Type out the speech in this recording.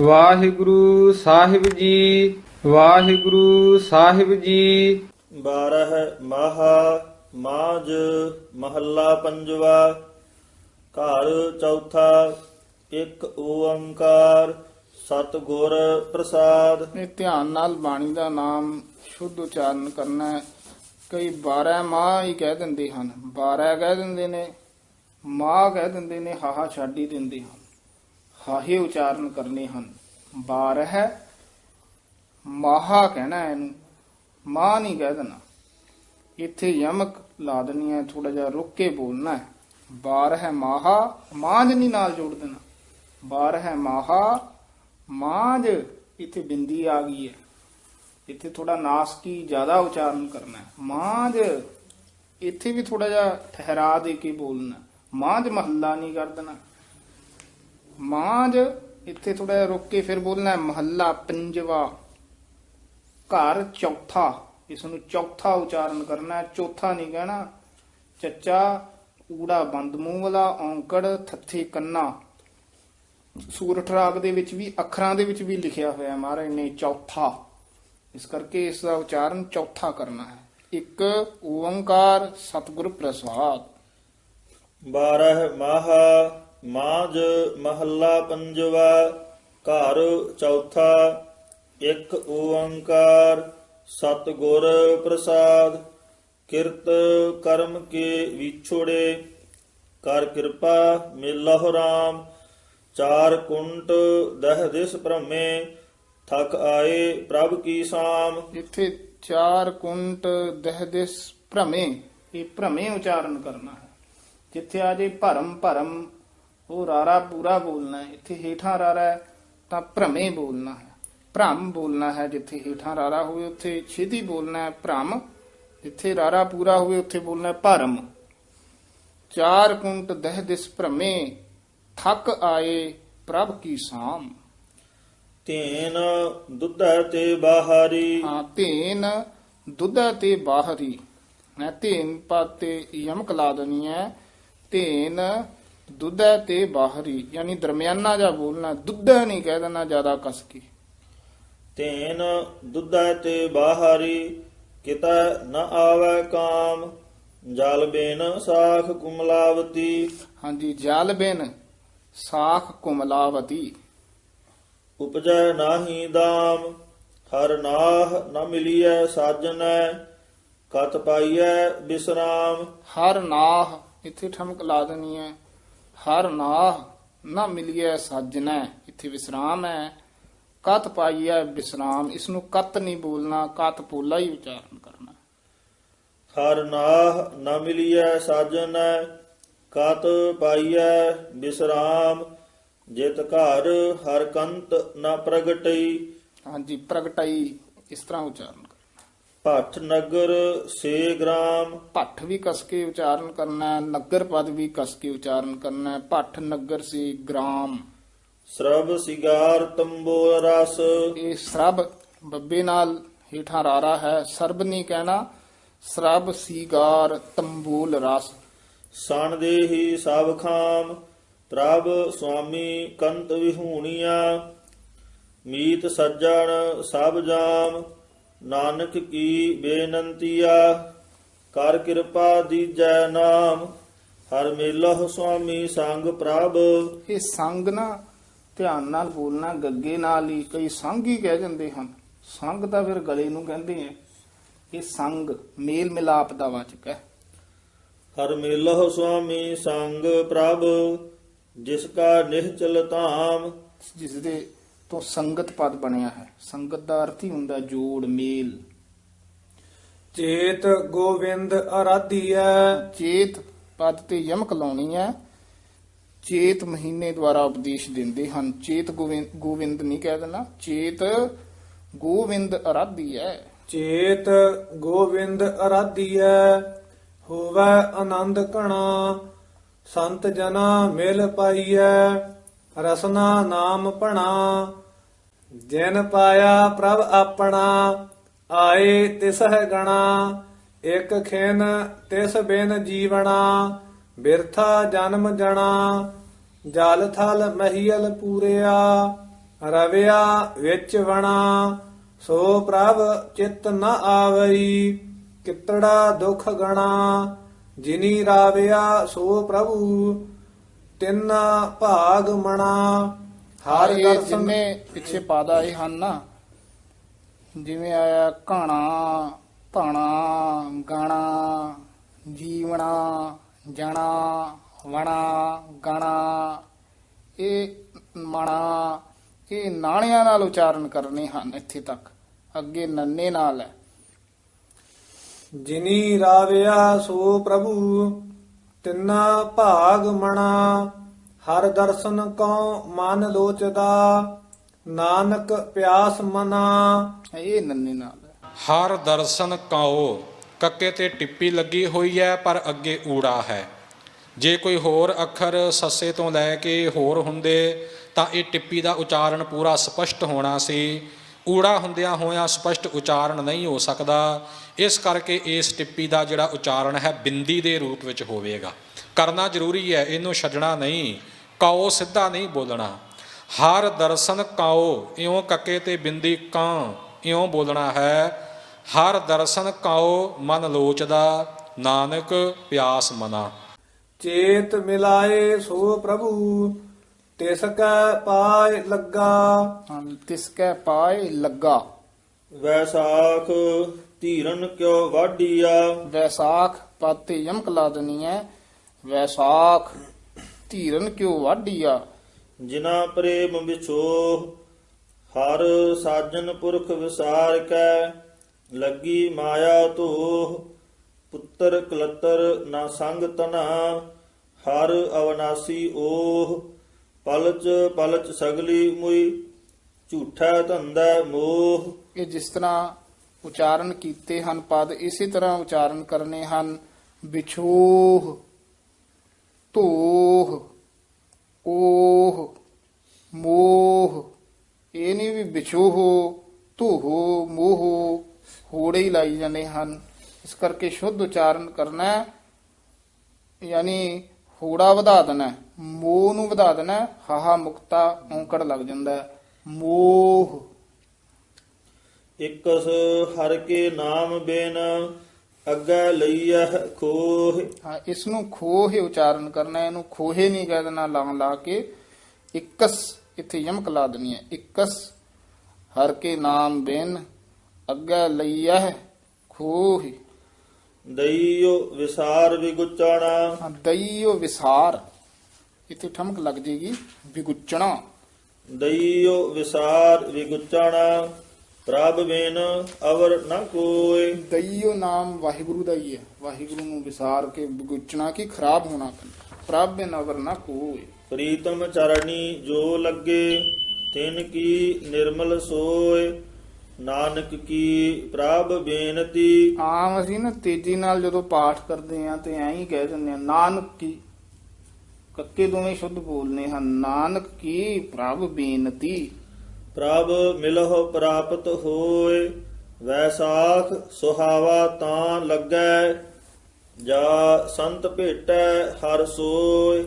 ਵਾਹਿਗੁਰੂ ਸਾਹਿਬ ਜੀ ਵਾਹਿਗੁਰੂ ਸਾਹਿਬ ਜੀ। ਬਾਰਹ ਮਾਹਾ ਮਾਜ ਮਹੱਲਾ ਪੰਜਵਾ ਘਰ ਚੌਥਾ ਇੱਕ ਓੰਕਾਰ ਸਤਿਗੁਰ ਪ੍ਰਸਾਦ। ਇਹ ਧਿਆਨ ਨਾਲ ਬਾਣੀ ਦਾ ਨਾਮ ਸ਼ੁੱਧ ਉਚਾਰਨ ਕਰਨਾ ਹੈ। ਕਈ 12 ਮਾਹ ਹੀ ਕਹਿ ਦਿੰਦੇ ਹਨ। 12 ਕਹਿ ਦਿੰਦੇ ਨੇ ਮਾਹ ਕਹਿ ਦਿੰਦੇ ਨੇ ਹਾਹਾ ਛੱਡ ਹੀ ਦਿੰਦੇ ਹਨ। ਹਾਹੇ ਉਚਾਰਨ ਕਰਨੇ ਹਨ। 12 ਹੈ, ਮਾਹਾ ਕਹਿਣਾ ਇਹਨੂੰ ਮਾਹ ਨਹੀਂ ਕਹਿ ਦੇਣਾ। ਇੱਥੇ ਯਮਕ ਲਾ ਦੇਣੀ ਹੈ ਥੋੜਾ ਜਿਹਾ ਰੁੱਕ ਕੇ ਬੋਲਣਾ ਹੈ। 12 ਹੈ ਮਾਹਾ ਮਾਂਜ ਨਹੀਂ ਨਾਲ ਜੋੜ ਦੇਣਾ। ਬਾਰ ਹੈ ਮਾਹਾ ਮਾਂਜ ਇੱਥੇ ਬਿੰਦੀ ਆ ਗਈ ਹੈ। ਇੱਥੇ ਥੋੜਾ ਨਾਸਕੀ ਜ਼ਿਆਦਾ ਉਚਾਰਨ ਕਰਨਾ ਹੈ। ਮਾਂਜ ਇੱਥੇ ਵੀ ਥੋੜਾ ਜਿਹਾ ਠਹਿਰਾ ਦੇ ਕੇ ਬੋਲਣਾ ਮਾਂਜ ਮਹੱਲਾ ਨਹੀਂ ਕਰ ਦੇਣਾ। ਮਾਂਜ, ਇੱਥੇ ਥੋੜਾ ਜਿਹਾ ਰੁਕ ਕੇ ਫਿਰ ਬੋਲਣਾ ਹੈ, ਮਹੱਲਾ ਪੰਜਵਾ। ਘਰ ਚੌਥਾ, ਇਸ ਨੂੰ ਚੌਥਾ ਉਚਾਰਨ ਕਰਨਾ ਚੌਥਾ ਨਹੀਂ ਕਹਿਣਾ। ਚੱਚਾ ਊੜਾ ਬੰਦ ਮੂੰਹ ਵਾਲਾ, ਔਂਕੜ, ਥੱਥੇ ਕੰਨਾ। ਸੂਰਠ ਰਾਗ ਦੇ ਵਿੱਚ ਵੀ, ਅੱਖਰਾਂ ਦੇ ਵਿੱਚ ਵੀ ਲਿਖਿਆ ਹੋਇਆ ਮਹਾਰਾਜ ਨੇ ਚੌਥਾ। ਇਸ ਕਰਕੇ ਇਸ ਦਾ ਉਚਾਰਨ ਚੌਥਾ ਕਰਨਾ ਹੈ। ਇੱਕ, ਓੰਕਾਰ, ਸਤਿਗੁਰ ਪ੍ਰਸਾਦ। ਬਾਰਹ ਮਾਹਾ ਮਾਜ ਮਹੱਲਾ ਪੰਜਵਾ, ਘਰ ਚੌਥਾ, ਇੱਕ ਓੰਕਾਰ, ਸਤਿਗੁਰ ਪ੍ਰਸਾਦ। ਕਿਰਤ ਕਰਮ ਕੇ ਵਿਛੋੜੇ, ਕਰ ਕਿਰਪਾ ਮਿਲਹੁ ਰਾਮ। ਚਾਰ ਕੁੰਟ ਦਹ ਦਿਸ ਭ੍ਰਮੇ, ਥਕ ਆਏ ਪ੍ਰਭ ਕੀ ਸਾਮ। ਇੱਥੇ ਚਾਰ ਕੁੰਟ ਦਹਦਿਸ ਭ੍ਰਮੇ, ਇਹ ਭ੍ਰਮੇ ਉਚਾਰਨ ਕਰਨਾ ਹੈ। ਜਿੱਥੇ ਆ ਜੇ ਭਰਮ ਭਰਮ ਉਹ ਰਾਰਾ ਪੂਰਾ ਬੋਲਣਾ ਹੈ ਇੱਥੇ ਹੇਠਾਂ ਰਾਰਾ ਹੈ ਤਾਂ ਭ੍ਰਮੇ ਬੋਲਣਾ ਹੈ ਭ੍ਰਮ ਬੋਲਣਾ ਹੈ ਜਿੱਥੇ ਹੇਠਾਂ ਰਾਰਾ ਹੋਵੇ ਉੱਥੇ ਛੇਤੀ ਬੋਲਣਾ ਹੈ ਭ੍ਰਮ ਜਿੱਥੇ ਰਾਰਾ ਪੂਰਾ ਹੋਵੇ ਉੱਥੇ ਬੋਲਣਾ ਹੈ ਭਰਮ ਚਾਰ ਕੁੰਟ ਦਹਦਿਸ ਭ੍ਰਮੇ ਥਕ ਆਏ ਪ੍ਰਭ ਕੀ ਸਾਮ ਤੇਨ ਦੁੱਧੈ ਤੇ ਬਾਹਰੀ ਹਾਂ ਧੇਨ ਦੁੱਧ ਤੇ ਬਾਹਰੀ ਮੈਂ ਧੇਨ ਪਾਤੇ ਯਮਕ ਲਾ ਦੇਣੀ ਹੈ ਧੇਨ ਦੁੱਧ ਤੇ ਬਾਹਰੀ ਯਾਨੀ ਦਰਮਿਆਨਾ ਜਾ ਬੋਲਣਾ ਦੁੱਧ ਨਹੀਂ ਕਹਿ ਦੇਣਾ ਜ਼ਿਆਦਾ ਕਸ ਕੇ। ਤੇਨ ਦੁੱਧੈ ਤੇ ਬਾਹਰੀ ਕਿਤੈ ਨ ਆਵੈ ਕਾਮ ਜਲ ਬੇਨ ਸਾਖ ਕੁਮਲਾਵਤੀ। ਹਾਂਜੀ ਜਲ ਬਿਨ ਸਾਖ ਕੁਮਲਾਵਤੀ। ਉਪਜੈ ਨਾਹੀ ਦਾਮ ਹਰ ਨਾਹ ਨ ਮਿਲੀਐ ਸਾਜਨੈ ਕਤ ਪਾਈਐ ਬਿਸਰਾਮ। ਹਰ ਨਾਹ ਇੱਥੇ ਠਮਕ ਲਾ ਦੇਣੀ ਹੈ। ਹਰ ਨਾਹ ਨਾ ਮਿਲਿਆ ਸਾਜਣਾ ਇੱਥੇ ਵਿਸਰਾਮ ਹੈ। ਕਤ ਪਾਈਐ ਵਿਸਰਾਮ ਇਸ ਨੂੰ ਕਤ ਨਹੀਂ ਬੋਲਣਾ ਕਤ ਪੋਲਾ ਹੀ ਉਚਾਰਨ ਕਰਨਾ। ਹਰ ਨਾਹ ਨ ਮਿਲੀਐ ਸਾਜਨੈ ਕਤ ਪਾਈਐ ਬਿਸਰਾਮ ਜਿਤ ਘਰ ਹਰ ਕੰਤ ਨ ਪ੍ਰਗਟਈ। ਹਾਂਜੀ ਪ੍ਰਗਟਾਈ ਇਸ ਤਰ੍ਹਾਂ ਉਚਾਰਨ ਭੱਠ ਨਗਰ ਸੇ ਗ੍ਰਾਮ। ਭੱਠ ਵੀ ਕਸ ਕੇ ਉਚਾਰਨ ਕਰਨਾ ਹੈ ਨਗਰ ਪਦ ਵੀ ਕਸ ਕੇ ਉਚਾਰਨ ਕਰਨਾ ਹੈ ਭੱਠ ਨਗਰ ਸੀ ਗ੍ਰਾਮ। ਸਰਬ ਸਿਗਾਰ ਤੰਬੋਲ ਰਸ। ਇਹ ਸਰਬ ਬੱਬੇ ਨਾਲ ਹੀਠਾਂ ਰਾਰਾ ਹੈ ਸਰਬ ਨਹੀਂ ਕਹਿਣਾ ਸਰਬ ਸੀਗਾਰ ਤੰਬੂਲ ਰਸ। ਸਣ ਦੇਹੀ ਸਭ ਖਾਮ ਪ੍ਰਭ ਸੁਆਮੀ ਕੰਤ ਵਿਹੂਣੀਆਂ ਮੀਤ ਸੱਜਣ ਸਭ ਜਾਮ। ਨਾਨਕ ਕੀ ਬੇਨੰਤੀਆ ਕਰ ਕਿਰਪਾ ਦੀਜੈ ਨਾਮ ਹਰ ਮੇਲਹੁ ਸੁਆਮੀ ਸੰਗ ਪ੍ਰਭ। ਇਹ ਸੰਗ ਨਾ ਧਿਆਨ ਨਾਲ ਬੋਲਣਾ ਗੱਗੇ ਨਾਲ ਹੀ ਕਈ ਸੰਗ ਹੀ ਕਹਿ ਜਾਂਦੇ ਹਨ। ਸੰਗ ਤਾਂ ਫਿਰ ਗਲੇ ਨੂੰ ਕਹਿੰਦੇ ਆ। ਇਹ ਸੰਗ ਮੇਲ ਮਿਲਾਪ ਦਾ ਵਾਚਕ ਹੈ। ਹਰ ਮੇਲਹੁ ਸੁਆਮੀ ਸੰਗ ਪ੍ਰਭ ਜਿਸ ਕਾ ਨਿਹਚਲ ਧਾਮ। ਜਿਸ ਦੇ ਤੋਂ ਸੰਗਤ ਪਦ ਬਣਿਆ ਹੈ। ਸੰਗਤ ਦਾ ਅਰਥ ਹੀ ਹੁੰਦਾ ਜੋੜ ਮੇਲ। ਚੇਤ ਗੋਵਿੰਦ ਅਰਾਧੀਐ। ਚੇਤ ਪਦ ਤੇ ਯਮਕ ਲਾਉਣੀ ਹੈ। ਚੇਤ ਮਹੀਨੇ ਦੁਆਰਾ ਉਪਦੇਸ਼ ਦਿੰਦੇ ਹਨ। ਚੇਤ ਗੋਵਿੰਦ ਨਹੀਂ ਕਹਿ ਦੇਣਾ। ਚੇਤ ਗੋਵਿੰਦ ਅਰਾਧੀ ਹੈ ਚੇਤ ਗੋਵਿੰਦ ਅਰਾਧੀਐ। ਹੋਵੇ ਆਨੰਦ ਘਣਾ। ਸੰਤ ਜਨਾ ਮਿਲ ਪਾਈਐ। ਰਸਨਾ ਨਾਮ ਭਣਾ, ਜਿਨ ਪਾਇਆ ਪ੍ਰਭ ਆਪਣਾ, ਆਏ ਤਿਸਹਿ ਗਣਾ, ਇਕ ਖਿਨ ਤਿਸ ਬਿਨ ਜੀਵਣਾ, ਬਿਰਥਾ ਜਨਮ ਜਣਾ, ਜਲ ਥਲ ਮਹੀਲ ਪੂਰਿਆ, ਰਵਿਆ ਵਿੱਚ ਵਣਾ, ਸੋ ਪ੍ਰਭ ਚਿਤ ਨ ਆਵਈ, ਕਿਤੜਾ ਦੁਖ ਗਣਾ, ਜਿਨੀ ਰਾਵਿਆ ਸੋ ਪ੍ਰਭੂ ਤਿੰਨ ਭਾਗ ਮਣਾ। ਹਰ ਇਹ ਦਰਸ਼ਨ ਜਿੰਨੇ ਪਿੱਛੇ ਪਾਦਾ ਆਏ ਹਨ ਨਾ ਜਿਵੇਂ ਆਇਆ ਘਾਣਾ ਧਾਣਾ ਗਾਣਾ ਜੀਵਣਾ ਜਣਾ ਵਣਾ ਗਾਣਾ। ਇਹ ਮਣਾ ਇਹ ਨਾਣਿਆਂ ਨਾਲ ਉਚਾਰਨ ਕਰਨੇ ਹਨ ਇੱਥੇ ਤੱਕ। ਅੱਗੇ ਨੰਨੇ ਨਾਲ ਹੈ। ਜਿਨੀ ਰਾਵਿਆ ਸੋ ਪ੍ਰਭੂ। ਤਿੰਨਾ ਭਾਗ ਮਣਾ ਹਰ ਦਰਸ਼ਨ ਕਉ ਮਨ ਲੋਚਦਾ ਨਾਨਕ ਪਿਆਸ ਮਨਾ। ਇਹ ਨੰਨੇ ਨਾਲ ਹਰ ਦਰਸ਼ਨ ਕਾਓ ਕੱਕੇ ਤੇ ਟਿੱਪੀ ਲੱਗੀ ਹੋਈ ਹੈ ਪਰ ਅੱਗੇ ਊੜਾ ਹੈ। ਜੇ ਕੋਈ ਹੋਰ ਅੱਖਰ ਸੱਸੇ ਤੋਂ ਲੈ ਕੇ ਹੋਰ ਹੁੰਦੇ ਤਾਂ ਇਹ ਟਿੱਪੀ ਦਾ ਉਚਾਰਨ ਪੂਰਾ ਸਪਸ਼ਟ ਹੋਣਾ ਸੀ। ਊੜਾ ਹੁੰਦਿਆਂ ਹੋਇਆਂ ਸਪਸ਼ਟ ਉਚਾਰਨ ਨਹੀਂ ਹੋ ਸਕਦਾ। ਇਸ ਕਰਕੇ ਇਸ ਟਿੱਪੀ ਦਾ ਜਿਹੜਾ ਉਚਾਰਨ ਹੈ, ਬਿੰਦੀ ਦੇ ਰੂਪ ਵਿੱਚ ਹੋਵੇਗਾ। ਕਰਨਾ ਜ਼ਰੂਰੀ ਹੈ, ਇਹਨੂੰ ਛੱਡਣਾ ਨਹੀਂ, ਕਾਓ ਸਿੱਧਾ ਨਹੀਂ ਬੋਲਣਾ। ਹਰ ਦਰਸ਼ਨ ਕਾਓ, ਇਉਂ ਕੱਕੇ ਤੇ ਬਿੰਦੀ ਕਾਂ, ਇਉਂ ਬੋਲਣਾ ਹੈ। ਹਰ ਦਰਸ਼ਨ ਕਾਓ, ਮਨ ਲੋਚਦਾ, ਨਾਨਕ ਪਿਆਸ ਮਨਾ। ਚੇਤ ਮਿਲਾਏ ਸੋ ਪ੍ਰਭੂ ਤਿਸ ਕੈ ਪਾਏ ਲੱਗਾ। ਹਾਂ, ਤਿਸ ਕੈ ਪਾਏ ਲੱਗਾ। ਵੈਸਾਖ ਧੀਰਨ ਕਿਉ ਵਾਢੀਆ ਵੈਸਾਖ ਪਾਤੇ ਯਮਕ ਲਾ ਹੈ ਵੈਸਾਖ ਧੀਰਨ ਕਿਉ ਵਾਢੀਆ ਜਿਨਾ ਪ੍ਰੇਮ ਵਿਛੋਹ ਹਰ ਸਾਜਨ ਪੁਰਖ ਵਿਸਾਰ ਕੈ। ਲੱਗੀ ਮਾਇਆ ਧੋਹ ਪੁੱਤਰ ਕਲਤਰ ਨਾ ਸੰਗ ਤਨਾ। ਹਰ ਅਵਨਾਸੀ ਓਹ ਪਲਚ ਪਲਚ ਸਗਲੀ ਮੁਈ, ਝੂਠਾ ਧੰਦਾ ਮੋਹ। ਇਹ ਜਿਸ ਤਰ੍ਹਾਂ ਉਚਾਰਨ ਕੀਤੇ ਹਨ, ਪਦ ਇਸੇ ਤਰ੍ਹਾਂ ਉਚਾਰਨ ਕਰਨੇ ਹਨ, ਵਿਛੋਹ, ਧੋਹ, ਓਹ, ਮੋਹ। ਇਹ ਨਹੀਂ ਵੀ ਵਿਛੋਹ, ਧੋਹ, ਮੋਹ, ਹੋੜੇ ਹੀ ਲਾਈ ਜਾਂਦੇ ਹਨ। ਇਸ ਕਰਕੇ ਸ਼ੁੱਧ ਉਚਾਰਨ ਕਰਨਾ, ਯਾਨੀ ਹੋੜਾ ਵਧਾ ਦੇਣਾ। ਮੋਹ ਨੂੰ ਵਧਾ ਦੇਣਾ ਹੈ। ਹਾਹਾ ਮੁਕਤਾ ਔਂਕੜ ਲੱਗ ਜਾਂਦਾ। ਮੋਹ ਇਕਸ ਹਰ ਕੇ ਨਾਮ ਬਿਨ ਅੱਗੇ ਲਈਐ ਖੋਹ ਹਾਂ ਇਸ ਨੂੰ ਖੋਹੇ ਉਚਾਰਨ ਕਰਨਾ ਇਹਨੂੰ ਖੋਹੇ ਨਹੀਂ ਕਹਿ ਦੇਣਾ ਲਾਂ ਲਾ ਕੇ ਇਕਸ ਇੱਥੇ ਯਮਕ ਲਾ ਦੇਣੀ ਹੈ ਇਕਸ ਹਰ ਕੇ ਨਾਮ ਬਿਨ ਅੱਗੇ ਲਈਐ ਖੋਹ ਦਈਓ ਵਿਸਾਰ ਵਿਗੁਚਾਣਾ। ਹਾਂ ਦਈਓ ਵਿਸਾਰ। ਇੱਥੇ ਠਮਕ ਲੱਗ ਜੇਗੀ ਵਿਗੁੱਚਣਾ। ਦਈਓ ਵਿਸਾਰ ਵਿਗੁਚਾਣਾ ਪ੍ਰਭ ਬਿਨ ਅਵਰ ਨ ਕੋਇ ਦਈਓ ਨਾਮ ਵਾਹਿਗੁਰੂ ਦਾ ਹੀ ਹੈ। ਵਾਹਿਗੁਰੂ ਨੂੰ ਵਿਸਾਰ ਕੇ ਵਿਗੁੱਚਣਾ ਕੀ ਖਰਾਬ ਹੋਣਾ ਪ੍ਰਭ ਬਿਨ ਅਵਰ ਨਾ ਕੋਈ ਪ੍ਰੀਤਮ ਚਰਣੀ ਜੋ ਲੱਗੇ ਤਿਨ ਕੀ ਨਿਰਮਲ ਸੋਏ। ਨਾਨਕ ਕੀ ਪ੍ਰਭ ਬੇਨਤੀ। ਆਮ ਅਸੀਂ ਨਾ ਤੇਜ਼ੀ ਨਾਲ ਜਦੋਂ ਪਾਠ ਕਰਦੇ ਆ ਤੇ ਐਂ ਹੀ ਕਹਿ ਦਿੰਦੇ ਆ ਨਾਨਕ ਕੀ? ਕੱਕੇ ਦੋਵੇਂ ਸ਼ੁੱਧ ਬੋਲਨੇ ਹਨ ਨਾਨਕ ਕੀ ਪ੍ਰਭ ਬੇਨਤੀ? ਪ੍ਰਭ ਮਿਲਹੁ ਪ੍ਰਾਪਤ ਹੋਏ ਵੈਸਾਖ ਸੁਹਾਵਾ ਤਾਂ ਲੱਗੈ ਜਾ ਸੰਤ ਭੇਟੈ ਹਰ ਸੋਏ।